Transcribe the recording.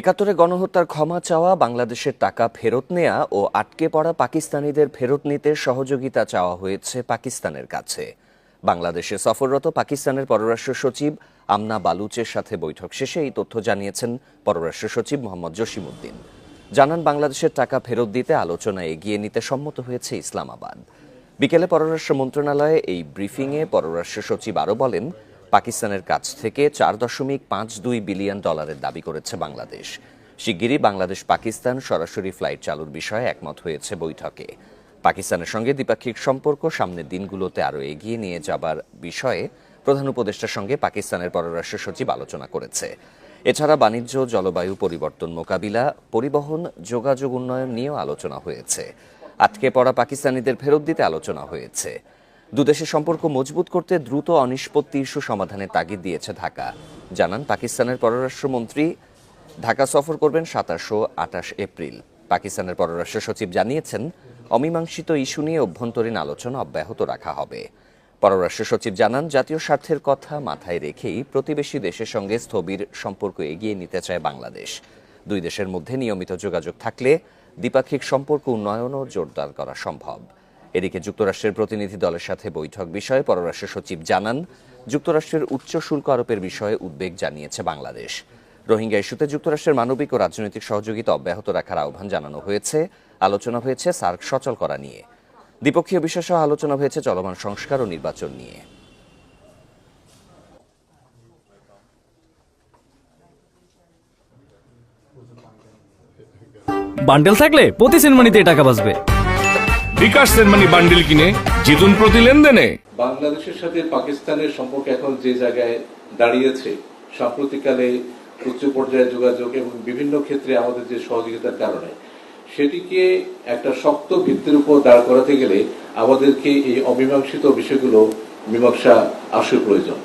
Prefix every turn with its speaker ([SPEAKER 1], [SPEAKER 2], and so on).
[SPEAKER 1] একাত্তরে গণহত্যার ক্ষমা চাওয়া, বাংলাদেশের টাকা ফেরত নেয়া ও আটকে পড়া পাকিস্তানিদের ফেরত নিতে সহযোগিতা চাওয়া হয়েছে পাকিস্তানের কাছে। বাংলাদেশে সফররত পাকিস্তানের পররাষ্ট্র সচিব আমনা বালুচের সাথে বৈঠক শেষে এই তথ্য জানিয়েছেন পররাষ্ট্র সচিব মোহাম্মদ জসিমউদ্দিন। জানান, বাংলাদেশের টাকা ফেরত দিতে আলোচনা এগিয়ে নিতে সম্মত হয়েছে ইসলামাবাদ। বিকেলে পররাষ্ট্র মন্ত্রণালয়ে এই ব্রিফিংয়ে পররাষ্ট্র সচিব আরও বলেন পাকিস্তানের কাছ থেকে চার দশমিক পাঁচ দুই বিলিয়ন ডলারের দাবি করেছে বাংলাদেশ। শিগগিরই বাংলাদেশ পাকিস্তান সরাসরি ফ্লাইট চালুর বিষয়ে একমত হয়েছে বৈঠকে। পাকিস্তানের সঙ্গে দ্বিপাক্ষিক সম্পর্ক সামনের দিনগুলোতে আরও এগিয়ে নিয়ে যাবার বিষয়ে প্রধান উপদেষ্টার সঙ্গে পাকিস্তানের পররাষ্ট্র সচিব আলোচনা করেছে। এছাড়া বাণিজ্য, জলবায়ু পরিবর্তন মোকাবিলা, পরিবহন, যোগাযোগ উন্নয়ন নিয়েও আলোচনা হয়েছে। আটকে পড়া পাকিস্তানিদের ফেরত দিতে আলোচনা হয়েছে। দুদেশের সম্পর্ক মজবুত করতে দ্রুত অনিষ্পত্তি ইস্যু সমাধানের তাগিদ দিয়েছে ঢাকা। জানান পাকিস্তানের পররাষ্ট্রমন্ত্রী। ঢাকা সফর করবেন সাতাশ আটাশ এপ্রিল। পাকিস্তানের পররাষ্ট্র সচিব জানিয়েছেন, অমীমাংসিত ইস্যু নিয়ে অভ্যন্তরীণ আলোচনা অব্যাহত রাখা হবে। পররাষ্ট্র সচিব জানান, জাতীয় স্বার্থের কথা মাথায় রেখেই প্রতিবেশী দেশের সঙ্গে স্থবির সম্পর্ক এগিয়ে নিতে চায় বাংলাদেশ। দুই দেশের মধ্যে নিয়মিত যোগাযোগ থাকলে দ্বিপাক্ষিক সম্পর্ক উন্নয়নও জোরদার করা সম্ভব। এদিকে যুক্তরাষ্ট্রের প্রতিনিধি দলের সাথে বৈঠক বিষয়ে পররাষ্ট্র সচিব জানান, যুক্তরাষ্ট্রের উচ্চ শুল্ক আরোপের বিষয়ে উদ্বেগ জানিয়েছে বাংলাদেশ। রোহিঙ্গা ইস্যুতে যুক্তরাষ্ট্রের মানবিক ও রাজনৈতিক সহযোগিতা অব্যাহত রাখার আহ্বান জানানো হয়েছে। আলোচনা হয়েছে সার্ক সচল করা নিয়ে। দ্বিপক্ষীয় বিষয় সহ আলোচনা হয়েছে চলমান সংস্কার ও নির্বাচন নিয়ে।
[SPEAKER 2] বান্ডেল থাকলে প্রতি সিনেমানিতে টাকা বাঁচবে।
[SPEAKER 3] বিকাশ সেনমানি বান্ডিল কিনে জিতুন প্রতি লেনদেনে।
[SPEAKER 4] বাংলাদেশের সাথে পাকিস্তানের সম্পর্ক এখন যে জায়গায় দাঁড়িয়েছে, সাম্প্রতিককালে উচ্চ পর্যায়ে যোগাযোগ এবং বিভিন্ন ক্ষেত্রে আমাদের যে সহযোগিতার কারণে, সেটিকে একটা শক্ত ভিত্তির উপর দাঁড় করাতে গেলে আমাদেরকে এই অমীমাংসিত বিষয়গুলো মীমাংসা আসল প্রয়োজন।